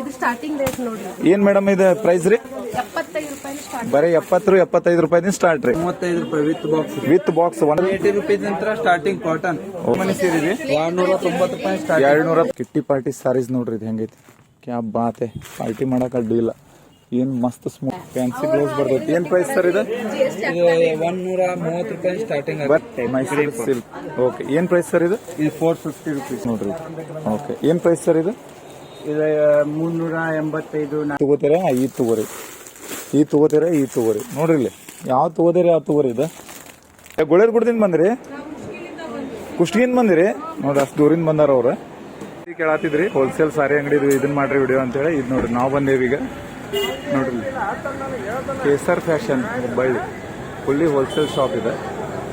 ಇದು starting rate ನೋಡ್ರಿ ಏನ್ ಮೇಡಮ್ ಇದು ಪ್ರೈಸ್ ರೀ? ಎಪ್ಪತ್ತೈದು ರೂಪಾಯಿ ಸ್ಟಾರ್ಟ್ ಬರೀ ಎಪ್ಪತ್ತು ಎಪ್ಪತ್ತೈದು ರೂಪಾಯಿ ಸ್ಟಾರ್ಟ್ ರೀ. ಮೂವತ್ತೈದು ರೂಪಾಯಿ with box with box one eighty rupees starting cotton money ಎರಡ್ನೂರ ತೊಂಬತ್ತು ರೂಪಾಯಿ ಸ್ಟಾರ್ಟ್ ಎರಡ್ ನೂರ ಕಿಟ್ಟಿ ಪಾರ್ಟಿ ಸಾರೀಸ್ ನೋಡ್ರಿ ಇದು ಹೆಂಗೈತಿ. ಕ್ಯಾ ಬಾತೆ ಪಾರ್ಟಿ ಮಾಡಕ್ ಅಡ್ಡಿ ಇಲ್ಲ. ಏನ್ ಮಸ್ತ್ ಸ್ಮೂತ್ ಫ್ಯಾನ್ಸಿ ಬ್ಲೌಸ್ ಬರ್ತೈತಿ ಏನ್ ಪ್ರೈಸ್ ಸರ್ ಇದು? ಇದು ಒಂದ್ ನೂರ ಮೂವತ್ತು ರೂಪಾಯಿ starting but Mysuru silk okay ಏನ್ ಪ್ರೈಸ್ ಸರ್ ಇದು? ಇದು ಫೋರ್ ಫಿಫ್ಟಿ ರುಪೀಸ್ ನೋಡ್ರಿ. ಓಕೆ ಏನ್ ಪ್ರೈಸ್ ಸರ್ ಇದು? ಇದು ಮುನ್ನೂರ ಎಂಬತ್ತೈದು ತಗೋತೀರ? ಈ ತಗೋರಿ. ಈ ತಗೋತೀರ? ಈ ತಗೋರಿ. ನೋಡ್ರಿ ಇಲ್ಲಿ. ಯಾವ ತಗೋದಿರಿ ಯಾವ ತಗೋರಿ ಇದು? ಗುಳೇರ್ ಗುಡ್ದಿಂದ ಬಂದ್ರಿ? ಕುಷ್ಟಿಗಿಂದ ಬಂದಿರಿ? ನೋಡ್ರಿ, ಅಷ್ಟು ದೂರಿಂದ ಬಂದಾರ ಅವ್ರ. ಕೇಳತ್ತಿದ್ರಿ ಹೋಲ್ಸೇಲ್ ಸಾರಿ ಅಂಗಡಿ ಇದನ್ನ ಮಾಡ್ರಿ ವಿಡಿಯೋ ಅಂತೇಳಿ. ಇದು ನೋಡ್ರಿ, ನಾವು ಬಂದೇವಿ ಈಗ. ನೋಡ್ರಿ Kesar fashion Hubballi. Fully wholesale shop ಇದೆ.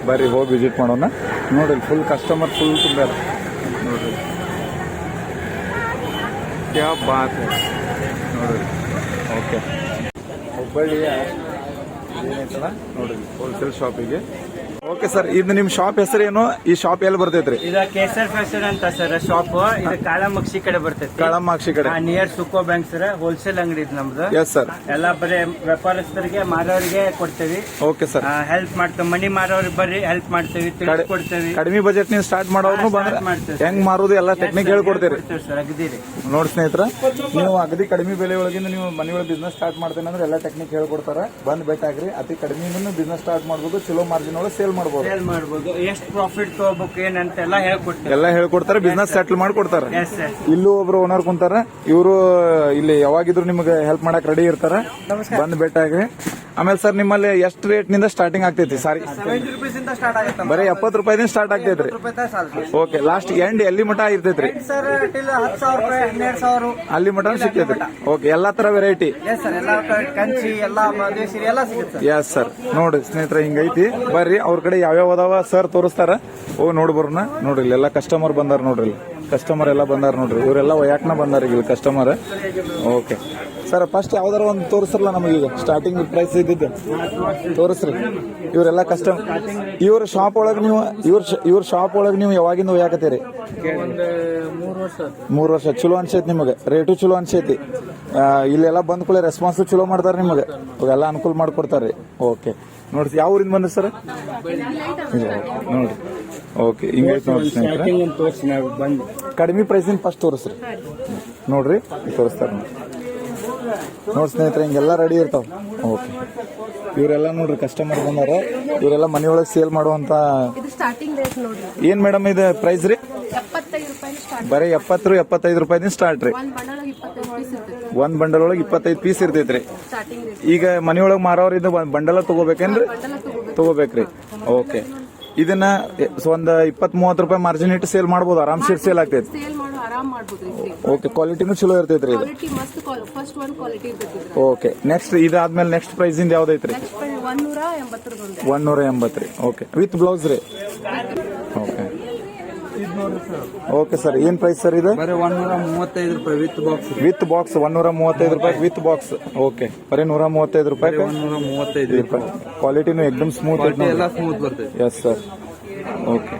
ಬರ್ರಿ, ಹೋಗಿ ವಿಸಿಟ್ ಮಾಡೋಣ. ನೋಡ್ರಿ ಫುಲ್ ಕಸ್ಟಮರ್ ಫುಲ್ ತುಂಬ್ಯಾರ ನೋಡ್ರಿ ಕ್ಯಾ ಬಾತ್ ಹೈ. ನೋಡ್ರಿ ಓಕೆ ಹುಬ್ಬಳ್ಳಿಯ ಏನೈತಲ್ಲ ನೋಡ್ರಿ ಹೋಲ್ಸೇಲ್ ಶಾಪಿಗೆ ಓಕೆ ಸರ್ ಇದು ನಿಮ್ ಶಾಪ್ ಹೆಸರೇನು ಈ ಶಾಪ್ ಎಲ್ಲಿ ಬರ್ತೈತ್ರಿ? ಇದು ಕೇಸರ್ ಫ್ಯಾಷನ್ ಅಂತ ಸರ್ ಶಾಪ್ ಇದು ಕಾಳಮಕ್ಷಿ ಕಡೆ ಬರ್ತೈತಿ. ಕಾಳಮಾಕ್ಷಿ ಕಡೆ. Near Suco bank sir wholesale ಅಂಗಡಿ ಇದು ನಮ್ದು. ಎಸ್ ಸರ್ ಎಲ್ಲ ಬರೀ ವ್ಯಾಪಾರಸ್ಥರಿಗೆ ಮಾರೋರಿಗೆ ಕೊಡ್ತೇವಿ. ಓಕೆ ಸರ್ ಹೆಲ್ಪ್ ಮಾಡ್ತೇವೆ. ಮನಿ ಮಾರೋರಿಗೆ ಬರ್ರಿ ಹೆಲ್ಪ್ ಮಾಡ್ತೇವಿ ಕೊಡ್ತೇವೆ. ಕಡಿಮೆ ಬಜೆಟ್ ನೀವು ಸ್ಟಾರ್ಟ್ ಮಾಡೋರು. ಹೆಂಗ್ ಮಾರೋದು ಎಲ್ಲ ಟೆಕ್ನಿಕ್ ಹೇಳ್ಕೊಡ್ತೀರಿ. ಸರ್ ಅಗದಿ ನೋಡಿ ಸ್ನೇಹಿತರ ನೀವು ಅಗದಿ ಕಡಿಮೆ ಬೆಲೆ ಒಳಗಿಂದ ನೀವು ಮನೆಯೊಳಗೆ ಬಿಸ್ನೆಸ್ ಸ್ಟಾರ್ಟ್ ಮಾಡ್ತೇನೆ ಅಂದ್ರೆ ಎಲ್ಲ ಟೆಕ್ನಿಕ್ ಹೇಳ್ಕೊಡ್ತಾರೆ. ಬಂದ್ ಬೆಟ್ಟಾಗ್ರಿ ಅತಿ ಕಡಿಮೆ ಬಿಸ್ನೆಸ್ ಸ್ಟಾರ್ಟ್ ಮಾಡ್ಬೋದು ಚಲೋ ಮಾರ್ಜಿನ್ ಒಳಗೆ ಸೇಲ್ ಮಾಡ್ಬೋದು ಸೇಲ್ ಮಾಡ್ಬೋದು. ಎಷ್ಟು ಪ್ರಾಫಿಟ್ ತಗೋಬೇಕು ಎಲ್ಲ ಹೇಳ್ಕೊಡ್ತಾರೆ ಬಿಸ್ನೆಸ್ ಸೆಟ್ಲ್ ಮಾಡ್ಕೊಡ್ತಾರೆ. ಎಸ್ ಎಸ್ ಇಲ್ಲೂ ಒಬ್ರು ಓನರ್ ಕುಂತಾರ ಇವರು ಇಲ್ಲಿ ಯಾವಾಗಿದ್ರು ನಿಮ್ಗೆ ಹೆಲ್ಪ್ ಮಾಡಕ್ ರೆಡಿ ಇರ್ತಾರ. ಬಂದ್ ಬೆಟ್ಟಾಗ್ರಿ ಆಮೇಲೆ ಸರ್ ನಿಮ್ಮಲ್ಲಿ ಎಷ್ಟು ರೇಟ್ನಿಂದ ಸ್ಟಾರ್ಟಿಂಗ್ ಆಗ್ತೈತಿ? ಸಾರಿ ಬರೀ ಎಪ್ಪತ್ತು ರೂಪಾಯಿದಿಂದ ಸ್ಟಾರ್ಟ್ ಆಗ್ತೈತ್ರಿ. ಓಕೆ ಲಾಸ್ಟ್ ಎಂಡ್ ಎಲ್ಲಿ ಮಠ ಇರ್ತೈತ್ರಿ? ರೂಪಾಯಿ ಅಲ್ಲಿ ಮಠ ಸಿಗ್ತೈತ್ರಿ. ಓಕೆ ಎಲ್ಲಾ ತರ ವೆರೈಟಿ ಎಸ್ ಸರ್ ನೋಡ್ರಿ ಸ್ನೇಹಿತರೆ ಹಿಂಗೈತಿ. ಬರ್ರಿ ಅವ್ರ ಕಡೆ ಯಾವ್ಯಾವ ಅದಾವ? ಸರ್ ತೋರಿಸ್ತಾರ. ಓ ನೋಡಿ ಬರೋಣ ನೋಡ್ರಿ ಎಲ್ಲಾ ಕಸ್ಟಮರ್ ಬಂದಾರ ನೋಡ್ರಿ ಕಸ್ಟಮರ್ ಎಲ್ಲ ಬಂದಾರ ನೋಡ್ರಿ. ಇವರೆಲ್ಲ ಯಾಕನ ಬಂದಾರ ಈಗ ಕಸ್ಟಮರ್ ಓಕೆ ಸರ್ ಫಸ್ಟ್ ಯಾವ್ದಾರ ಒಂದು ತೋರಿಸ್ರಲ್ಲ ಈಗ? ಸ್ಟಾರ್ಟಿಂಗ್ ಪ್ರೈಸ್ ಇದ್ದಿದ್ದು. ತೋರಿಸ್ರಿ. ಇವರೆಲ್ಲ ಕಸ್ಟಮ್ ಇವ್ರ ಶಾಪ್ ಒಳಗೆ ನೀವು ಇವ್ರ ಇವ್ರ ಶಾಪ್ ಒಳಗೆ ನೀವು ಯಾವಾಗಿಂದ ಒಯ್ಯಾಕತ್ತೀರಿ ಮೂರು ವರ್ಷ. ಚಲೋ ಅನ್ಸೈತಿ ನಿಮಗೆ. ರೇಟು ಚಲೋ ಅನ್ಸೈತಿ. ಇಲ್ಲೆಲ್ಲ ಬಂದ ಕೂಡಲೇ ರೆಸ್ಪಾನ್ಸ್ ಚಲೋ ಮಾಡ್ತಾರೆ ನಿಮಗೆ. ಇವೆಲ್ಲ ಅನುಕೂಲ ಮಾಡ್ಕೊಡ್ತಾರೆ ಓಕೆ ನೋಡ್ರಿ ಯಾವ ಊರಿಂದ ಬಂದ್ರಿ ಸರ್ ನೋಡಿ ಓಕೆ ಹಿಂಗೈತೆ ನೋಡಿ ಸ್ನೇಹಿತರೆ. ಸ್ಟಾರ್ಟಿಂಗ್ ಒಂದು ತೋರಿಸಿ ನಾವು ಬಂದು ಕಡಿಮೆ ಪ್ರೈಸಿನ ಫಸ್ಟ್ ತೋರಿಸ್ರಿ. ನೋಡ್ರಿ ತೋರಿಸ್ತಾರೆ ನೋಡಿ. ಸ್ನೇಹಿತರೆ ಹಿಂಗೆಲ್ಲ ರೆಡಿ ಇರ್ತಾವ. ಓಕೆ. ಇವರೆಲ್ಲ ನೋಡ್ರಿ ಕಸ್ಟಮರ್ ಬಂದಾರ. ಇವರೆಲ್ಲ ಮನೆಯೊಳಗೆ ಸೇಲ್ ಮಾಡುವಂತ ಇದು ಸ್ಟಾರ್ಟಿಂಗ್ ರೇಟ್ ನೋಡ್ರಿ. ಏನ್ ಮೇಡಮ್ ಇದು ಪ್ರೈಸ್ ರೀ? ಎಪ್ಪತ್ತೈದು ರೂಪಾಯಿ ಸ್ಟಾರ್ಟ್ ಬರೀ ಎಪ್ಪತ್ತು ಎಪ್ಪತ್ತೈದು ರೂಪಾಯಿದಿಂದ ಸ್ಟಾರ್ಟ್ ರೀ. ಒಂದ್ ಬಣ್ಣೊಳಗೆ ಇಪ್ಪತ್ತೈದು ಪೀಸ್ ಇರ್ತೈತಿ. ಒಂದ್ ಬಂಡಲ್ ಒಳಗೆ ಇಪ್ಪತ್ತೈದು ಪೀಸ್ ಇರ್ತೈತ್ರಿ. ಸ್ಟಾರ್ಟಿಂಗ್ ರೇಟ್ ಈಗ ಮನೆಯೊಳಗೆ ಮಾರೋರಿಂದ ಒಂದ್ ಬಂಡಲ ತಗೋಬೇಕೇನ್ರಿ? ಬಂಡಲ ತಗೋಬೇಕು. ತಗೋಬೇಕ್ರಿ. ಓಕೆ. ಇದನ್ನ ಒಂದ್ ಇಪ್ಪತ್ ಮೂವತ್ ರೂಪಾಯಿ ಮಾರ್ಜಿನ್ ಇಟ್ಟು ಸೇಲ್ ಮಾಡಬಹುದು ಆರಾಮ್ ಸೇರ್ ಸೇಲ್ ಆಗ್ತೈತಿ. ಸೇಲ್ ಮಾಡೋ ಆರಾಮ್ ಮಾಡ್ಬೋದ್ರಿ ಸೀರೆ ಓಕೆ ಕ್ವಾಲಿಟಿನೂ ಚಲೋ ಇರ್ತೈತ್ರಿ ಇದು. ಕ್ವಾಲಿಟಿ ಮಸ್ತ್ ಫಸ್ಟ್ ಒನ್ ಕ್ವಾಲಿಟಿ ಇರ್ತೈತಿ ಓಕೆ ನೆಕ್ಸ್ಟ್ ಇದಾದ್ಮೇಲೆ ನೆಕ್ಸ್ಟ್ ಪ್ರೈಸ್ ಇಂದ ಯಾವ್ದೈತ್ರಿ ನೆಕ್ಸ್ಟ್ ಎಂಬತ್ತರದ್ದು ಒಂದು ನೂರ ಎಂಬತ್ತು ರೀ. ಓಕೆ ವಿತ್ ಬ್ಲೌಸ್ ರೀ ಓಕೆ ಓಕೆ ಸರ್ ಏನ್ ಪ್ರೈಸ್ ಸರ್ ಇದು? ಬರೀ ಒಂದೂರ ಮೂವತ್ತೈದು ರೂಪಾಯಿ with box with box one ನೂರ ಮೂವತ್ತೈದು ರೂಪಾಯಿ ವಿತ್ ಬಾಕ್ಸ್ ಓಕೆ ಬರೀ ನೂರ ಮೂವತ್ತೈದು ರೂಪಾಯಿ ಒಂದೂರ ಮೂವತ್ತೈದು ಕ್ವಾಲಿಟಿನೂ ಎಕ್ದಮ್ ಸ್ಮೂತ್ ಎಲ್ಲ ಸ್ಮೂತ್ ಬರ್ತದೆ ಎಸ್ ಸರ್ ಓಕೆ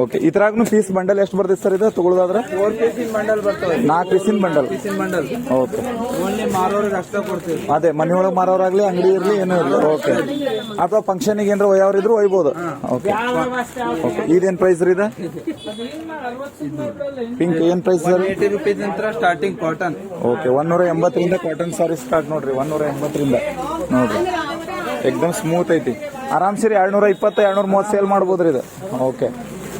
ಓಕೆ ಇದ್ರಾಗ್ನು ಪೀಸ್ ಬಂಡಲ್ ಎಷ್ಟು ಬರ್ತೈತೆ ಸರ್ ಇದು ತಗೊಳ್ಳೋದಾದ್ರೆ ಫೋರ್ ಪೀಸಿನ ಬಂಡಲ್ ಬರ್ತವೆ. ನಾಲ್ಕು ಪೀಸಿನ ಬಂಡಲ್ ಪೀಸಿನ ಬಂಡಲ್ ಓಕೆ ಓನ್ಲಿ ಮಾರೋರಿಗೆ ಅಷ್ಟೇ ಕೊಡ್ತೀವಿ. ಅದೇ ಮನೆಯೊಳಗೆ ಮಾರೋರಾಗ್ಲಿ ಅಂಗಡಿ ಇರ್ಲಿ ಏನೂ ಇರಲಿ. ಓಕೆ ಅಥವಾ ಫಂಕ್ಷನಿಗೆ ಏನಾರ ಒಯ್ಯವ್ರಿದ್ರು ಒಯ್ಬೋದು. ಓಕೆ ಓಕೆ ಇದೇನ್ ಪ್ರೈಸ್ ರೀ ಇದು? ಪಿಂಕ್ ಏನ್ price sir? Rupees starting cotton okay ಒನ್ನೂರ ಎಂಬತ್ತರಿಂದ ಕಾಟನ್ ಸಾರಿ ಸ್ಟಾರ್ಟ್ ನೋಡ್ರಿ ಒನ್ನೂರ ಎಂಬತ್ತರಿಂದ. ನೋಡ್ರಿ. ಎಕ್ದಮ್ ಸ್ಮೂತ್ ಐತಿ. ಆರಾಮ್ ಸೇರಿ ಎರಡ್ನೂರ ಇಪ್ಪತ್ತ ಎರಡ್ನೂರ ಮೂವತ್ತು ಸೇಲ್ ಮಾಡ್ಬೋದ್ರಿ ಇದು. ಓಕೆ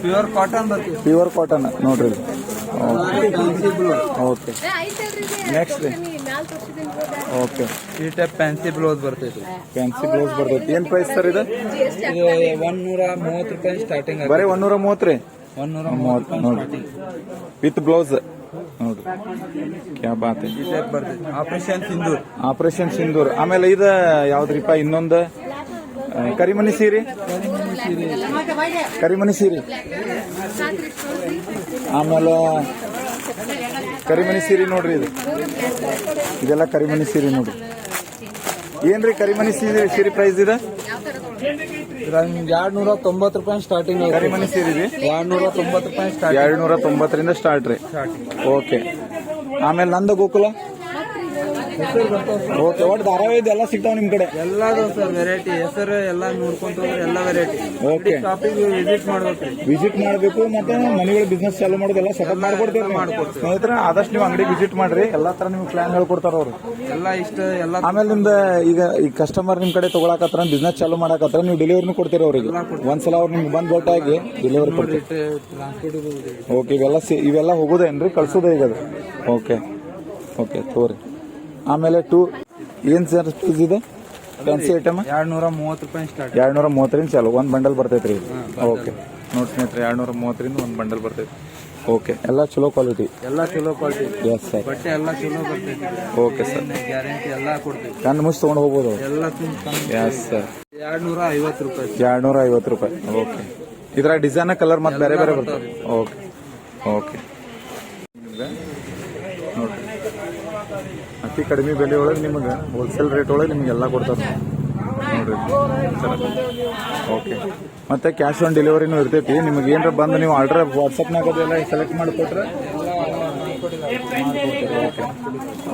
ಪ್ಯೂರ್ ಕಾಟನ್ ಬರ್ತೀವಿ ಪ್ಯೂರ್ ಕಾಟನ್ ನೋಡ್ರಿ. ಓಕೆ ನೆಕ್ಸ್ಟ್ ಓಕೆ ಈ ಟೈಪ್ ಫ್ಯಾನ್ಸಿ ಬ್ಲೌಸ್ ಬರ್ತೈತಿ. ಫ್ಯಾನ್ಸಿ ಬ್ಲೌಸ್ ಬರ್ತೈತಿ. ಏನ್ ಪ್ರೈಸ್ ಸರ್ ಇದು? ಒಂದೂರ ಮೂವತ್ತು ರೂಪಾಯಿ ಸ್ಟಾರ್ಟಿಂಗ್ ಬರೀ ಒನ್ನೂರ ಮೂವತ್ತು ರೀ? ಒಂದೂರ ಮೂವತ್ತು ನೋಡ್ರಿ. ವಿತ್ ಬ್ಲೌಸ್ ನೋಡ್ರಿ. ಕ್ಯಾ ಬಾತ್ ಆಪರೇಷನ್ ಸಿಂಧೂರ್ ಆಪರೇಷನ್ ಸಿಂಧೂರ್ ಆಮೇಲೆ ಇದು ಯಾವ್ದ್ರಿಪ್ಪ ಇನ್ನೊಂದು? ಕರಿಮನಿ ಸೀರೆ? ಕರಿಮಣಿ ಸೀರೆ. ಆಮೇಲೆ ಕರಿಮಣಿ ಸೀರೆ ನೋಡ್ರಿ ಇದು. ಇದೆಲ್ಲ ಕರಿಮಣಿ ಸೀರೆ ನೋಡ್ರಿ. ಏನ್ರಿ ಕರಿಮಣಿ ಸೀರೆ ಸೀರೆ ಪ್ರೈಸ್ ಇದೆ? ಎರಡ್ ನೂರ ತೊಂಬತ್ತು ರೂಪಾಯಿ ಸ್ಟಾರ್ಟಿಂಗ್ ಕರಿಮನಿ ಸೀರೆ ರೀ ಎರಡ್ ನೂರ ತೊಂಬತ್ತು ರೂಪಾಯಿ ಎರಡು ನೂರ ತೊಂಬತ್ತರಿಂದ ಸ್ಟಾರ್ಟ್ ರೀ. ಓಕೆ ಆಮೇಲೆ ನಂದ ಗೋಕುಲ ಓಕೆ ಒಟ್ಟು ಧಾರಾವಾಹಿ ಎಲ್ಲ ಸಿಗ್ತಾವ ನಿಮ್ ಕಡೆ? ಎಲ್ಲಾದು ಸರ್ ವೆರೈಟಿ ಹೆಸರು ಎಲ್ಲ ನೋಡ್ಕೊಂತ ಎಲ್ಲ ವೆರೈಟಿ ಓಕೆ. ಶಾಪಿಂಗ್ ವಿಸಿಟ್ ಮಾಡ್ಬೇಕ್ರಿ ವಿಸಿಟ್ ಮಾಡಬೇಕು. ಮತ್ತೆ ಮನೆಗಳ ಬಿಸ್ನೆಸ್ ಚಾಲೂ ಮಾಡೋದೆಲ್ಲ ಸೆಟಪ್ ಮಾಡ್ಕೊಡ್ತೀವಿ ಸ್ನೇಹಿತರೆ ಆದಷ್ಟು ನೀವು ಅಂಗಡಿ ವಿಸಿಟ್ ಮಾಡ್ರಿ. ಎಲ್ಲಾ ತರ ನಿಮ್ಗೆ ಪ್ಲಾನ್ ಹೇಳ್ಕೊಡ್ತಾರ ಅವ್ರು. ಎಲ್ಲ ಇಷ್ಟ ಎಲ್ಲ ಆಮೇಲೆ ನಿಮ್ದು ಈಗ ಈ ಕಸ್ಟಮರ್ ನಿಮ್ ಕಡೆ ತಗೊಳಕತ್ರ ಬಿಸ್ನೆಸ್ ಚಾಲೂ ಮಾಡಕತ್ರ ನೀವು ಡೆಲಿವರಿನೂ ಕೊಡ್ತೀರ ಅವ್ರಿಗೆ. ಒಂದ್ಸಲ ಅವ್ರು ನಿಮ್ಗೆ ಬಂದ್ ಭೇಟಿಯಾಗಿ ಡೆಲಿವರಿ ಕೊಡ್ತೀರಿ ಓಕೆ ಇವೆಲ್ಲ ಇವೆಲ್ಲ ಹೋಗೋದೇನ್ರಿ? ಕಳ್ಸೋದೇ ಈಗ ಅದು. ಓಕೆ. ಓಕೆ ತೋರಿ. ಆಮೇಲೆ ಟೂ ಏನ್ ಸರ್ ಇದೆ? ಫ್ಯಾನ್ಸಿ ಐಟಮ್ ಎರಡ್ ನೂರ ಮೂವತ್ತು ರೂಪಾಯಿ ಸ್ಟಾರ್ಟ್ ಎರಡ್ ನೂರ ಮೂವತ್ತರಿಂದ ಚಾಲು ಒಂದ್ ಬಂಡಲ್ ಬರ್ತೈತ್ರಿ ಓಕೆ ನೋಡಿ ಸ್ನೇಹಿತರೆ ಎರಡ್ ನೂರ ಮೂವತ್ತರಿಂದ ಒಂದ್ ಬಂಡಲ್ ಬರ್ತೈತಿ ಓಕೆ ಎಲ್ಲ ಚಲೋ ಕ್ವಾಲಿಟಿ ಎಲ್ಲ ಚಲೋ ಕ್ವಾಲಿಟಿ ಎಸ್ ಸರ್ ಬಟ್ಟೆ ಎಲ್ಲ ಚಲೋ ಬರ್ತೈತಿ ಓಕೆ ಸರ್ ಗ್ಯಾರಂಟಿ ಎಲ್ಲ ಕೊಡ್ತೀವಿ. ಕಣ್ಣು ಮುಚ್ಚಿ ತೊಗೊಂಡು ಹೋಗ್ಬೋದು ಎಲ್ಲ ಎಸ್ ಸರ್ ಎರಡ್ ನೂರ ಐವತ್ತು ರೂಪಾಯಿ. ಎರಡ್ನೂರ ಐವತ್ತು ರೂಪಾಯಿ ಓಕೆ ಇದ್ರ ಡಿಸೈನ್ ಕಲರ್ ಮತ್ತೆ ಬೇರೆ ಬೇರೆ ಬರ್ತವೆ ಓಕೆ ಓಕೆ ನೋಡ್ರಿ ಅತಿ ಕಡಿಮೆ ಬೆಲೆ ಒಳಗೆ ನಿಮಗೆ ಹೋಲ್ಸೇಲ್ ರೇಟ್ ಒಳಗೆ ನಿಮಗೆಲ್ಲ ಕೊಡ್ತಾರೆ. ನೋಡ್ರಿ. ಓಕೆ ಮತ್ತೆ ಕ್ಯಾಶ್ ಆನ್ ಡೆಲಿವರಿನೂ ಇರ್ತೈತಿ. ನಿಮಗೆ ಏನರ ಬಂದು ನೀವು ಆರ್ಡರ್ ವಾಟ್ಸಪ್ನಾಗ ಅದೆಲ್ಲ ಸೆಲೆಕ್ಟ್ ಮಾಡಿಕೊಟ್ರೆ?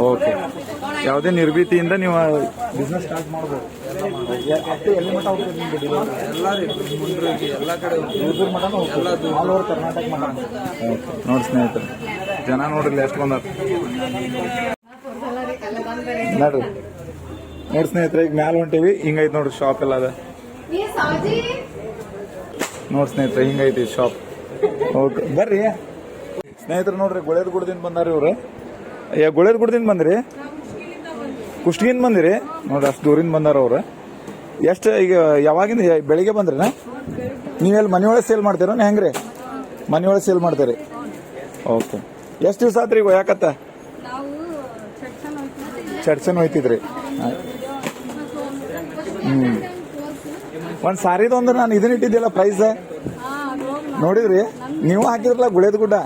ಓಕೆ ಯಾವುದೇ ನಿರ್ಭೀತಿಯಿಂದ ನೀವು ಬಿಸ್ನೆಸ್ ಸ್ಟಾರ್ಟ್ ಮಾಡ್ಬೋದು. ಎಲ್ಲಿ ಮಟ್ಟ ಓವರ್ ಕರ್ನಾಟಕ ನೋಡಿ ಸ್ನೇಹಿತರೆ ಜನ ನೋಡ್ರಿ ಎಷ್ಟು ಬಂದಾರ ನೋಡ್ರಿ ನೋಡಿ ಸ್ನೇಹಿತರೆ ಈಗ ಮ್ಯಾಲ ಹೊಂಟೇವಿ ಹಿಂಗೈತಿ ನೋಡ್ರಿ ಶಾಪ್ ಎಲ್ಲ ಅದ. ನೋಡಿ ಸ್ನೇಹಿತರೆ ಹಿಂಗೈತಿ ಶಾಪ್ ಓಕೆ ಬರ್ರಿ. ಸ್ನೇಹಿತರು ನೋಡ್ರಿ ಗುಳೇದ ಗುಡದಿಂದ ಬಂದಾರ ಇವ್ರು. ಏ ಗುಳೇದ ಗುಡದಿಂದ ಬಂದ್ರಿ? ಕುಷ್ಟಗಿಂದ ಬಂದಿರಿ? ನೋಡ್ರಿ ಅಷ್ಟು ದೂರಿಂದ ಬಂದಾರ ಅವ್ರು. ಎಷ್ಟು ಈಗ ಯಾವಾಗಿಂದ ಬೆಳಿಗ್ಗೆ ಬಂದ್ರಿನ? ನೀವೆಲ್ಲಿ ಮನೆಯೊಳಗೆ ಸೇಲ್ ಮಾಡ್ತೀರ ಹೆಂಗ್ರಿ? ಮನೆಯೊಳಗೆ ಸೇಲ್ ಮಾಡ್ತೀರಿ. ಓಕೆ. ಎಷ್ಟು ದಿವಸ ಆತ್ರಿ ಈಗ ಯಾಕತ್ತ ಚರ್ಚನ್ ಹೋಯ್ತಿದ್ರಿ. ಹ್ಮ್. ಒಂದ್ ಸಾರಿದೊಂದು ನಾನು ಇದನ್ನ ಇಟ್ಟಿದ್ದಿಲ್ಲ ಪ್ರೈಸ್ ನೋಡಿದ್ರಿ? ನೀವು ಹಾಕಿದ್ರಲ್ಲ ಗುಳೇದ್ ಗುಡ್ಡ.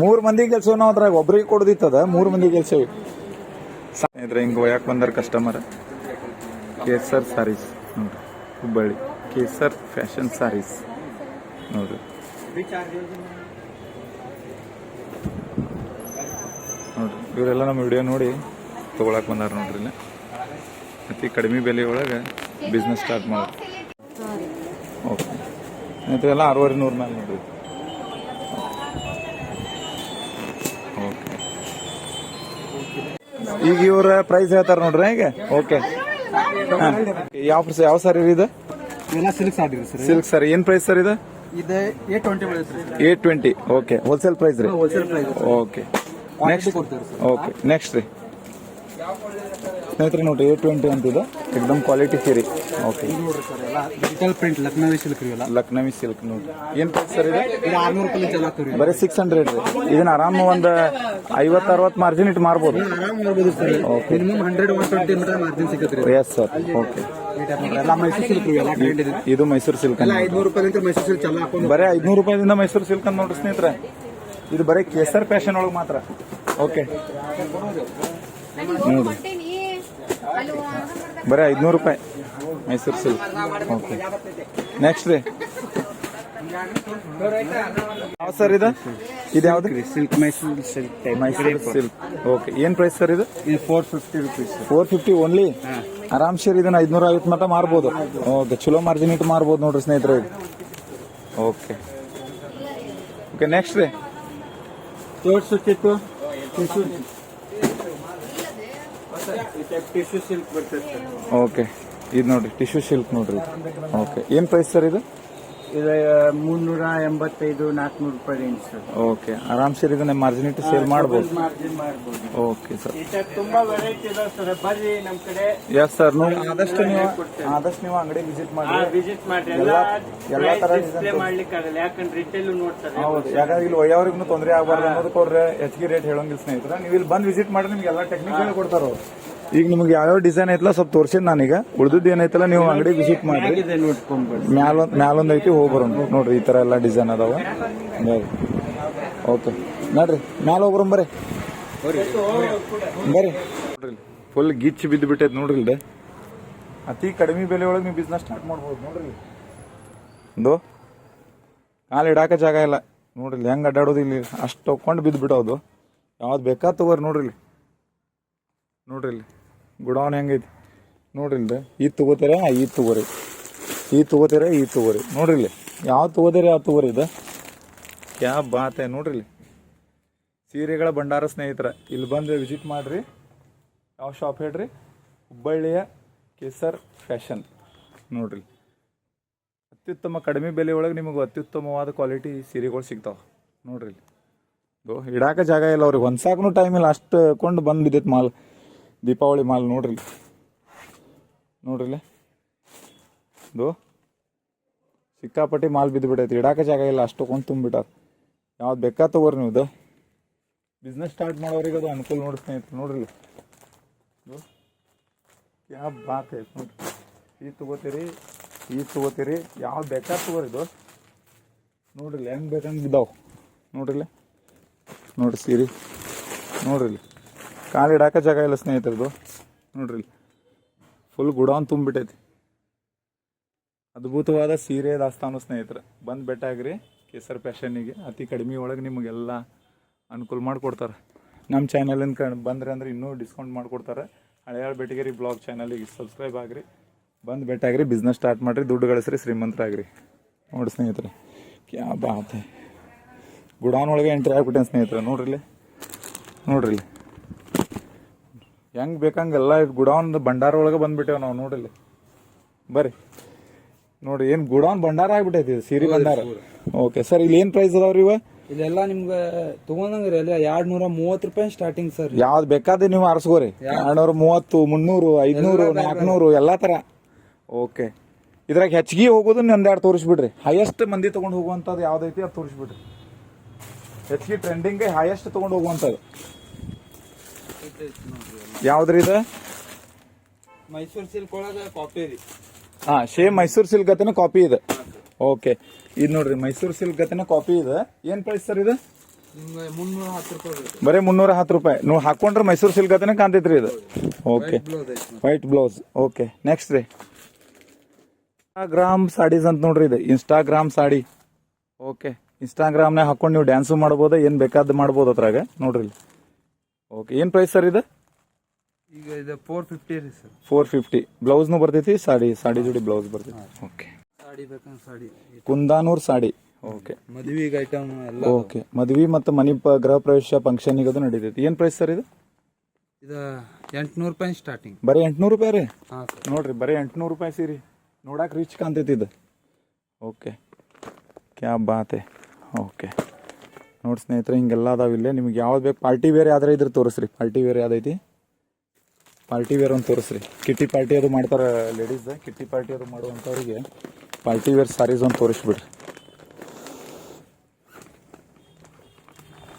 ಮೂರ್ ಮಂದಿ ಕೆಲ್ಸ ನಾವು ಅದ್ರಾಗ ಒಬ್ರಿಗೆ ಕೊಡದಿತ್ತದ, ಮೂರ್ ಮಂದಿ ಕೆಲ್ಸ ಸ್ನೇಹಿತರೆ, ಹಿಂಗೆ ಒಯ್ಯಾಕ್ ಬಂದಾರ ಕಸ್ಟಮರ್ ಕೇಸರ್ ಸಾರೀಸ್. ನೋಡ್ರಿ, ಹುಬ್ಬಳ್ಳಿ. ಕೇಸರ್ ಫ್ಯಾಷನ್ ಸಾರೀಸ್. ನೋಡ್ರಿ. ನೋಡ್ರಿ, ಇವರೆಲ್ಲ ನಮ್ಮ ವಿಡಿಯೋ ನೋಡಿ. ತಗೊಳಕ್ ಬಂದಾರ ನೋಡ್ರಿ ಇಲ್ಲಿ. ಅತಿ ಕಡಿಮೆ ಬೆಲೆ ಒಳಗೆ ಬಿಸ್ನೆಸ್ ಸ್ಟಾರ್ಟ್ ಮಾಡಿ ಓಕೆ ಎಲ್ಲ ಆರೂವರೆ ನೂರು ಮೇಲೆ ನೋಡ್ರಿ. ಓಕೆ ಈಗ ಇವ್ರ ಪ್ರೈಸ್ ಹೇಳ್ತಾರ ನೋಡ್ರಿ ಈಗ ಓಕೆ ಯಾವ ಯಾವ ಸರ್ ಇದು? ಸಿಲ್ಕ್ ಸರ್ ಸಿಲ್ಕ್ ಸರ್ ಏನ್ ಪ್ರೈಸ್ ಸರ್ ಇದು? ಇದೆ eight twenty eight twenty okay wholesale price ರೀ? Wholesale price okay next okay next ರೀ. ಸ್ನೇಹಿತರೆ ನೋಡ್ರಿ ಏ ಟ್ವೆಂಟಿ ಅಂತಿದೆ. ಎಕ್ದಮ್ ಕ್ವಾಲಿಟಿ ಸೀರಿ. ಓಕೆ ನೋಡ್ರಿ ಸರ್ ಎಲ್ಲ ಡಿಜಿಟಲ್ ಪ್ರಿಂಟ್ ಲಕ್ನವಿ ಸಿಲ್ಕ್ ರೀ ಎಲ್ಲ ಲಕ್ನವಿ ಸಿಲ್ಕ್ ನೋಡಿ ಏನ್ ಪ್ರೈಸ್ ಸರ್ ಇದೆ? ಇದು ಆರ್ನೂರು ರೂಪಾಯಿ ಚಲ ಆಗ್ತೀವಿ ಬರೀ ಸಿಕ್ಸ್ ಹಂಡ್ರೆಡ್ ರೀ. ಇದನ್ನ ಆರಾಮ ಒಂದ್ ಐವತ್ ಅರವತ್ ಮಾರ್ಜಿನ್ ಇಟ್ಟು ಮಾರ್ಬೋದು ಆರಾಮ್ ಮಾಡ್ಬೋದು sir. Minimum hundred one twenty metre margin ಸಿಗುತ್ತೆ ರೀ ಎಸ್ ಸರ್ ಓಕೆ. ಎಲ್ಲ ಮೈಸೂರು ಸಿಲ್ಕ್ ರೀ ಎಲ್ಲ ಟ್ರೆಂಡ್ ಇದೆ. ಇದು ಮೈಸೂರು ಸಿಲ್ಕ್ ಎಲ್ಲ ಐದ್ನೂರು ರೂಪಾಯಿ ಮೈಸೂರು ಸಿಲ್ಕ್ ಚಲ ಹಾಕೊಂಡು ಬರೀ ಐದುನೂರು ರೂಪಾಯಿದಿಂದ ಮೈಸೂರು ಸಿಲ್ಕ್ ಅಂತ ನೋಡ್ರಿ ಸ್ನೇಹಿತರೆ. ಇದು ಬರೀ ಕೇಸರ್ ಫ್ಯಾಷನ್ ಒಳಗೆ ಮಾತ್ರ. ಓಕೆ ನೋಡ್ರಿ ಬರೀ ಐದ್ನೂರು ರೂಪಾಯಿ. ಮೈಸೂರು ಸಿಲ್ಕ್ ಓಕೆ ನೆಕ್ಸ್ಟ್ ರೀ. ಯಾವ ಸರ್ ಇದು? ಇದು ಯಾವ್ದು? Silk Mysuru silk Mysuru silk okay ಏನ್ ಪ್ರೈಸ್ ಸರ್ ಇದು? ಇದು four fifty rupees four fifty only ಆರಾಮ್ ಶೇರ್ ಇದನ್ನ ಐದ್ನೂರ ಐವತ್ತು ಮಟ್ಟ ಮಾರ್ಬೋದು. ಓಕೆ ಚಲೋ ಮಾರ್ಜಿನ್ ಇಟ್ಟು ಮಾರ್ಬೋದು ನೋಡ್ರಿ ಸ್ನೇಹಿತರೆ ಓಕೆ ಓಕೆ ನೆಕ್ಸ್ಟ್ ರೀ. ತೋರ್ಸು ಚಿಕ್ಕು ಟಿಶ್ಯೂ ಟಿಶ್ಯೂ ಸಿಲ್ಕ್ ಬರ್ತದೆ ಸರ್ ಓಕೆ ಇದು ನೋಡ್ರಿ ಟಿಶ್ಯೂ ಸಿಲ್ಕ್ ನೋಡ್ರಿ. ಓಕೆ ಏನ್ ಪ್ರೈಸ್ ಸರ್ ಇದು? ಇದು ಮುನ್ನೂರ ಎಂಬತ್ತೈದು ನಾಲ್ಕುನೂರು ರೂಪಾಯಿ ರೇಂಜ್ ಸರ್. ಓಕೆ ಆರಾಮ್ಸೆ ಇದನ್ನ ಮಾರ್ಜಿನ್ ಇಟ್ಟು ಸೇಲ್ ಮಾಡ್ಬೋದು? ಮಾರ್ಜಿನ್ ಮಾಡ್ಬೋದು. ಓಕೆ ಸರ್ ತುಂಬಾ ವೆರೈಟಿ ಇದೆ ಸರ್. ಬರ್ರಿ ನಮ್ ಕಡೆ. ಎಸ್ ಸರ್ ನೋಡಿ ಆದಷ್ಟು ನೀವು ಆದಷ್ಟು ನೀವು ಅಂಗಡಿ ವಿಸಿಟ್ ಮಾಡಿ. ವಿಸಿಟ್ ಮಾಡ್ರಿ ಎಲ್ಲ ಎಲ್ಲ ತರ ಡಿಸ್ಪ್ಲೇ ಮಾಡ್ಲಿಕ್ಕೆ ಆಗಲ್ಲ. ಯಾಕಂದ್ರೆ ರಿಟೇಲ್ ನೋಡ್ತಾರೆ. ಹೌದು. ಯಾಕಂದ್ರೆ ಇಲ್ಲಿ ಒಯ್ಯವ್ರಿಗೂ ತೊಂದರೆ ಆಗಬಾರ್ದು ಅನ್ನೋದು ಕೊಡ್ರೆ ಹೆಚ್ಚಿಗೆ ರೇಟ್ ಹೇಳೋಂಗಿಲ್ಲ ಸ್ನೇಹಿತರೆ. ನೀವು ಇಲ್ಲಿ ಬಂದು ವಿಸಿಟ್ ಮಾಡಿ ನಿಮ್ಗೆ ಎಲ್ಲ ಟೆಕ್ನಿಕ್ ಹೇಳಿ ಕೊಡ್ತಾರ ಅವ್ರು ಈಗ ನಿಮ್ಗೆ ಯಾವ್ಯಾವ ಡಿಸೈನ್ ಐತಲ್ಲ ಸ್ವಲ್ಪ ತೋರ್ಸಿದ್ ನಾನೀಗ. ಉಳಿದದ್ದು ಏನೈತಲ್ಲ ನೀವು ಅಂಗಡಿ ವಿಸಿಟ್ ಮಾಡಿ ಮ್ಯಾಲೊಂದು ಮ್ಯಾಲೊಂದ್ ಐತಿ ಹೋಗಿ ಬರೋಣ. ನೋಡ್ರಿ ಈ ತರ ಎಲ್ಲ ಡಿಸೈನ್ ಅದಾವ. ಓಕೆ. ನೋಡ್ರಿ ಮ್ಯಾಲ ಹೋಗ್ಬರೋಣ ಬರ್ರಿ. ಬರ್ರಿ. ನೋಡ್ರಿ ಫುಲ್ ಗಿಚ್ ಬಿದ್ದು ಬಿಟ್ಟೈತೆ ನೋಡ್ರಿ ಇಲ್ಲಿ. ಅತಿ ಕಡಿಮೆ ಬೆಲೆ ಒಳಗೆ ನೀವು ಬಿಸ್ನೆಸ್ ಸ್ಟಾರ್ಟ್ ಮಾಡ್ಬೋದು ನೋಡ್ರಿ ಒಂದು ಕಾಲು ಇಡಾಕ ಜಾಗ ಇಲ್ಲ. ನೋಡ್ರಿ ಹೆಂಗೆ ಅಡ್ಡಾಡೋದು ಇಲ್ಲಿ. ಅಷ್ಟು ಹೊಕ್ಕೊಂಡು ಬಿದ್ದು ಬಿಡೋದು ಯಾವ್ದು ಬೇಕಾ ತಗೋರಿ ನೋಡ್ರಿ ಇಲ್ಲಿ. ನೋಡ್ರಿ ಇಲ್ಲಿ. ಗುಡೌನ್ ಹೆಂಗೈತಿ? ನೋಡ್ರಿ ಇಲ್ಲಿ. ಈ ತಗೋತೀರ ಈ ತಗೋರಿ. ಈ ತಗೋತೀರ, ಈ ತಗೋರಿ. ನೋಡ್ರಿ ಇಲ್ಲಿ. ಯಾವ ತಗೋದಿರಿ ಯಾವ ತಗೋರಿ ಇದು? ಕ್ಯಾ ಬಾತೆ ನೋಡ್ರಿಲ್ಲಿ ಸೀರೆಗಳ ಭಂಡಾರ ಸ್ನೇಹಿತರ, ಇಲ್ಲಿ ಬಂದು ವಿಸಿಟ್ ಮಾಡ್ರಿ. ಯಾವ ಶಾಪ್ ಹೇಳ್ರಿ? ಹುಬ್ಬಳ್ಳಿಯ ಕೇಸರ್ ಫ್ಯಾಷನ್. ನೋಡ್ರಿ ಅತ್ಯುತ್ತಮ ಕಡಿಮೆ ಬೆಲೆ ಒಳಗೆ ನಿಮಗೆ ಅತ್ಯುತ್ತಮವಾದ ಕ್ವಾಲಿಟಿ ಸೀರೆಗಳು ಸಿಗ್ತಾವೆ. ನೋಡ್ರಿ ಇಲ್ಲಿ. ಇದು ಇಡಾಕ ಜಾಗ ಇಲ್ಲ ಅವ್ರಿಗೆ. ಹೊನ್ಸಾಕನು ಟೈಮ್ ಇಲ್ಲ. ಅಷ್ಟು ಕೊಂಡು ಬಂದು ಬಿದ್ದೈತೆ ಮಾಲ್. ದೀಪಾವಳಿ ಮಾಲ್ ನೋಡ್ರಿ ನೋಡ್ರಿಲ್ಲ. ಇದು ಸಿಕ್ಕಾಪಟ್ಟಿ ಮಾಲ್ ಬಿದ್ದು ಬಿಟ್ಟೈತಿ ಇಡಾಕ ಜಾಗ ಇಲ್ಲ, ಅಷ್ಟು ಕೊಂಡು ತುಂಬಿಟ್ಟಾರ ಯಾವ್ದು ಬೇಕಾ ತಗೋರಿ ನೀವು ಇದು. ಬಿಸ್ನೆಸ್ ಸ್ಟಾರ್ಟ್ ಮಾಡೋರಿಗೆ ಅದು ಅನುಕೂಲ ನೋಡಿ ಸ್ನೇಹಿತರೆ ನೋಡ್ರಿ ಯಾವ ಬಾತ್ ಐತೆ ನೋಡ್ರಿ. ಈ ತಗೋತೀರಿ ಈ ತಗೋತೀರಿ, ಯಾವ್ದು ಬೇಕಾ ತಗೋರಿ ಇದು. ನೋಡ್ರಿ ಹೆಂಗ್ ಬೇಕಂಗೆ ಇದ್ದಾವೆ ನೋಡ್ರಿ ಇಲ್ಲಿ. ನೋಡ್ರಿ ಸೀರಿ. ನೋಡ್ರಿ ಇಲ್ಲಿ. ಕಾಲು ಇಡಾಕ ಜಾಗ ಇಲ್ಲ ಸ್ನೇಹಿತರದು ನೋಡ್ರಿ. ಫುಲ್ ಗುಡೌನ್ ತುಂಬಿಟ್ಟೈತಿ ಅದ್ಭುತವಾದ ಸೀರೆ ದಾಸ್ತಾನು ಸ್ನೇಹಿತರೆ ಬಂದು ಬೆಟ್ಟಾಗ್ರಿ, ಕೇಸರ್ ಫ್ಯಾಷನ್ನಿಗೆ, ಅತಿ ಕಡಿಮೆ ಒಳಗೆ ನಿಮಗೆಲ್ಲ ಅನುಕೂಲ ಮಾಡಿಕೊಡ್ತಾರೆ ನಮ್ಮ ಚಾನಲಿಂದ ಕಣ್, ಬಂದ್ರೆ ಅಂದ್ರೆ ಇನ್ನೂ ಡಿಸ್ಕೌಂಟ್ ಮಾಡಿಕೊಡ್ತಾರೆ ಹಳೆಯಾಳ ಬೆಟಗೇರಿ ಬ್ಲಾಗ್ ಚಾನಲಿಗೆ ಸಬ್ಸ್ಕ್ರೈಬ್ ಆಗ್ರಿ ಬಂದು ಬೆಟ್ಟಾಗ್ರಿ ಬಿಸ್ನೆಸ್ ಸ್ಟಾರ್ಟ್ ಮಾಡ್ರಿ, ದುಡ್ಡು ಗಳಿಸ್ರಿ, ಶ್ರೀಮಂತರಾಗ್ರಿ ನೋಡಿ ಸ್ನೇಹಿತರೆ, ಕ್ಯಾ ಬಾತ್. ಗುಡಾನ್ ಒಳಗೆ ಎಂಟ್ರಿ ಆಗ್ಬಿಟ್ಟೆ ಸ್ನೇಹಿತರೆ ನೋಡ್ರಿ. ನೋಡ್ರಿ. ಹೆಂಗ್ ಬೇಕಂಗೆಲ್ಲ ಗುಡಾನ್ ಭಂಡಾರ ಒಳಗೆ ಬಂದ್ಬಿಟ್ಟೇವೆ ನಾವು ನೋಡಿಲ್ಲಿ. ಬರ್ರಿ. ನೋಡಿ ಏನು ಗುಡೌನ್ ಭಂಡಾರ ಆಗ್ಬಿಟ್ಟೈತಿ ಇದು, ಸೀರೆ ಭಂಡಾರ. ಓಕೆ ಸರ್ ಇಲ್ಲಿ ಏನು ಪ್ರೈಸ್ ಅದಾವ್ರಿ ಇವ? ಇದೆಲ್ಲ ನಿಮ್ಗೆ ತಗೊಂಡಂಗ್ರಿ ಎಲ್ಲ ಎರಡ್ ನೂರ ಮೂವತ್ತು ರೂಪಾಯಿ ಸ್ಟಾರ್ಟಿಂಗ್ ಸರ್ ಯಾವ್ದು ಬೇಕಾದ್ರೆ ನೀವು ಆರಿಸ್ಕೋರಿ. ಎರಡ್ನೂರ ಮೂವತ್ತು ಮುನ್ನೂರು ಐದ್ನೂರು ನಾಲ್ಕುನೂರು ಎಲ್ಲಾ ತರ. ಓಕೆ ಇದ್ರಾಗ ಹೆಚ್ಚಿಗೆ ಹೋಗೋದು ಒಂದೆರಡು ತೋರಿಸ್ಬಿಡ್ರಿ. ಹೈಯೆಸ್ಟ್ ಮಂದಿ ತೊಗೊಂಡು ಹೋಗುವಂಥದ್ದು ಯಾವ್ದೈತಿ ಅದು ತೋರಿಸ್ಬಿಡ್ರಿ. ಹೆಚ್ಚಿಗೆ ಟ್ರೆಂಡಿಂಗ್ ಹೈಯೆಸ್ಟ್ ತಗೊಂಡು ಹೋಗುವಂಥದ್ದು ಯಾವ್ದ್ರಿ ಇದು? ಮೈಸೂರು ಸಿಲ್ಕ್ ಒಳಗೆ ಕಾಪಿ ರೀ. ಹಾ ಸೇಮ್ ಮೈಸೂರು ಸಿಲ್ಕ್ ಅತನ ಕಾಪಿ ಇದೆ. ಓಕೆ ಇದು ನೋಡ್ರಿ ಮೈಸೂರು ಸಿಲ್ಕ್ ಅತನ ಕಾಪಿ ಇದೆ. ಏನ್ ಪ್ರೈಸ್ ಸರ್ ಇದು? ಮುನ್ನೂರ ಹತ್ತು ರೂಪಾಯಿ ಬರೀ ಮುನ್ನೂರ ಹತ್ತು ರೂಪಾಯಿ. ನೀವು ಹಾಕೊಂಡ್ರೆ ಮೈಸೂರು ಸಿಲ್ಕ್ ಅತನ ಕಾಣ್ತೈತ್ರಿ ಇದು. Okay white blouse okay next ರೀ. ಇನ್ಸ್ಟಾಗ್ರಾಮ್ ಸಾಡೀಸ್ ಅಂತ ನೋಡ್ರಿ ಇದು. ಇನ್ಸ್ಟಾಗ್ರಾಮ್ ಸಾಡಿ ಓಕೆ ಇನ್ಸ್ಟಾಗ್ರಾಮ್ನಾಗ ಹಾಕೊಂಡು ನೀವು ಡ್ಯಾನ್ಸು ಮಾಡ್ಬೋದು? ಏನು ಬೇಕಾದ್ದು ಮಾಡ್ಬೋದು ಅದ್ರಾಗ? ನೋಡ್ರಿ ಓಕೆ ಏನು ಪ್ರೈಸ್ ಸರ್ ಇದು? ಈಗ ಇದು ಫೋರ್ ಫಿಫ್ಟಿ ರೀ ಸರ್. ಫೋರ್ ಫಿಫ್ಟಿ ಬ್ಲೌಸ್ನು ಬರ್ತೈತಿ ಸಾಡಿ ಸಾಡಿ ಜೋಡಿ ಬ್ಲೌಸ್ ಬರ್ತೈತಿ. ಓಕೆ ಸಾಡಿ ಬೇಕಂದ್ರೆ ಸಾಡಿ. ಕುಂದಾನೂರ್ ಸಾಡಿ. ಓಕೆ. ಮದುವೆಗೆ ಐಟಮ್ ಎಲ್ಲ ಓಕೆ ಮದ್ವಿ ಮತ್ತು ಮನಿ ಪ ಗೃಹ ಪ್ರವೇಶ ಫಂಕ್ಷನಿಗೆ ಅದು ನಡೀತೈತಿ. ಏನು ಪ್ರೈಸ್ ಸರ್ ಇದು? ಇದು ಎಂಟ್ನೂರು ರೂಪಾಯಿ ಸ್ಟಾರ್ಟಿಂಗ್ ಬರೀ ಎಂಟ್ನೂರು ರೂಪಾಯಿ ರೀ? ಹಾಂ ಸರ್. ನೋಡ್ರಿ ಬರೀ ಎಂಟ್ನೂರು ರೂಪಾಯಿ ಸೀರಿ. ನೋಡಕ್ಕೆ ರಿಚ್ ಕಾಣ್ತೈತಿ ಇದು. ಓಕೆ ಕ್ಯಾ ಬಾತೆ ಓಕೆ ನೋಡಿ ಸ್ನೇಹಿತರೆ ಹಿಂಗೆಲ್ಲ ಅದಾವ ಇಲ್ಲೇ. ನಿಮ್ಗೆ ಯಾವ್ದು ಬೇಕು ಪಾರ್ಟಿ ವೇರ್ ಯಾವ್ದಾರ ಇದ್ರೆ ತೋರಿಸ್ರಿ. ಪಾರ್ಟಿ ವೇರ್ ಯಾವ್ದೈತಿ ಪಾರ್ಟಿ ವೇರ್ ಒಂದು ತೋರಿಸ್ರಿ. ಕಿಟ್ಟಿ ಪಾರ್ಟಿ ಅದು ಮಾಡ್ತಾರೆ ಲೇಡೀಸ್ ಕಿಟ್ಟಿ ಪಾರ್ಟಿ ಅದು ಮಾಡುವಂಥವ್ರಿಗೆ ಪಾರ್ಟಿ ವೇರ್ ಸಾರೀಸ್ ಒಂದು ತೋರಿಸ್ಬಿಡ್ರಿ.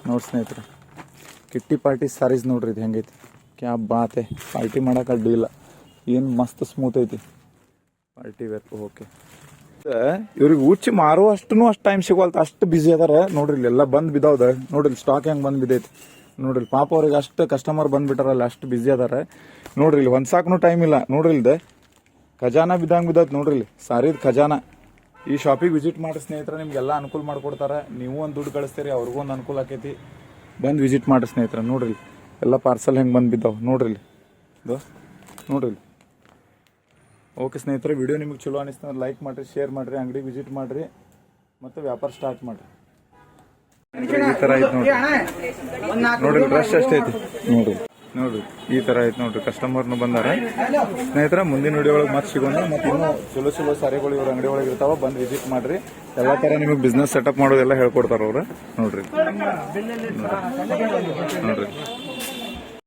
ನೋಡಿ ಸ್ನೇಹಿತರೆ, ಕಿಟ್ಟಿ ಪಾರ್ಟಿ ಸಾರೀಸ್ ನೋಡ್ರಿ ಇದು ಹೆಂಗೈತಿ. ಕ್ಯಾ ಬಾತೆ ಪಾರ್ಟಿ ಮಾಡೋಕೆ ಅಡ್ಡಿ ಇಲ್ಲ. ಏನು ಮಸ್ತ್ ಸ್ಮೂತ್ ಐತಿ. Party wear, okay. ಇವ್ರಿಗೆ ಉಚ್ಚಿ ಮಾರೋ ಅಷ್ಟು ಅಷ್ಟು ಟೈಮ್ ಸಿಗೋಲ್ತ ಅಷ್ಟು ಬಿಸಿ ಅದಾರ. ನೋಡ್ರಿ, ಇಲ್ಲೆಲ್ಲ ಬಂದು ಬಿದ್ದಾವ್ದ ನೋಡ್ರಿ ಸ್ಟಾಕ್ ಹೆಂಗ್ ಬಂದು ಬಿದ್ದೈತಿ. ನೋಡ್ರಿ, ಪಾಪ ಅವ್ರಿಗೆ ಅಷ್ಟು ಕಸ್ಟಮರ್ ಬಂದ್ಬಿಟ್ಟಾರಲ್ಲ, ಅಷ್ಟು ಬಿಸಿ ಅದಾರ. ನೋಡ್ರಿ, ಇಲ್ಲಿ ಒಂದ್ಸಾಕ್ನು ಟೈಮ್ ಇಲ್ಲ. ನೋಡ್ರಿ ಇಲ್ದೆ, ಖಜಾನ ಬಿದ್ದಂಗೆ ಬಿದ್ದ ನೋಡ್ರಿ ಇಲ್ಲಿ. ಸಾರಿದ ಖಜಾನ. ಈ ಶಾಪಿಗೆ ವಿಸಿಟ್ ಮಾಡಿ ಸ್ನೇಹಿತರೆ, ನಿಮ್ಗೆಲ್ಲ ಅನುಕೂಲ ಮಾಡ್ಕೊಡ್ತಾರೆ. ನೀವು ಒಂದು ದುಡ್ಡು ಕಳಿಸ್ತೀರಿ ಅವ್ರಿಗೂ ಒಂದು ಅನುಕೂಲ ಆಕೈತಿ. ಬಂದು ವಿಸಿಟ್ ಮಾಡಿ ಸ್ನೇಹಿತರೆ, ನೋಡ್ರಿ. ಎಲ್ಲ ಪಾರ್ಸಲ್ ಹೆಂಗೆ ಬಂದು ಬಿದ್ದಾವೆ. ನೋಡ್ರಿ ಇಲ್ಲಿ. ನೋಡ್ರಿ ಓಕೆ ಸ್ನೇಹಿತರೆ ವಿಡಿಯೋ ನಿಮಗೆ ಚಲೋ ಅನಿಸ್ತದೆ ಲೈಕ್ ಮಾಡಿರಿ ಶೇರ್ ಮಾಡಿರಿ, ಅಂಗಡಿ ವಿಸಿಟ್ ಮಾಡಿರಿ. ಮತ್ತು ವ್ಯಾಪಾರ ಸ್ಟಾರ್ಟ್ ಮಾಡಿರಿ. ಈ ತರ ಐತೆ ನೋಡ್ರಿ. ನೋಡ್ರಿ ರಶ್ ಐತಿ. ನೋಡ್ರಿ. ನೋಡ್ರಿ ಈ ತರ ಐತೆ ನೋಡ್ರಿ. ಕಸ್ಟಮರ್ನು ಬಂದಾರ. ಸ್ನೇಹಿತರ ಮುಂದಿನ ವಿಡಿಯೋ ಒಳಗೆ ಮತ್ತೆ ಸಿಗೋಣ. ಮತ್ತೆ ಇನ್ನೂ ಚಲೋ ಚಲೋ ಸಾರಿಗಳು ಇವ್ರ ಅಂಗಡಿ ಒಳಗೆ ಇರ್ತಾವ ಬಂದ್ ವಿಸಿಟ್ ಮಾಡ್ರಿ. ಎಲ್ಲಾ ತರ ನಿಮಗೆ ಬಿಸ್ನೆಸ್ ಸೆಟಪ್ ಮಾಡೋದೆಲ್ಲ ಹೇಳ್ಕೊಡ್ತಾರ ಅವ್ರ. ನೋಡ್ರಿ. ನೋಡ್ರಿ.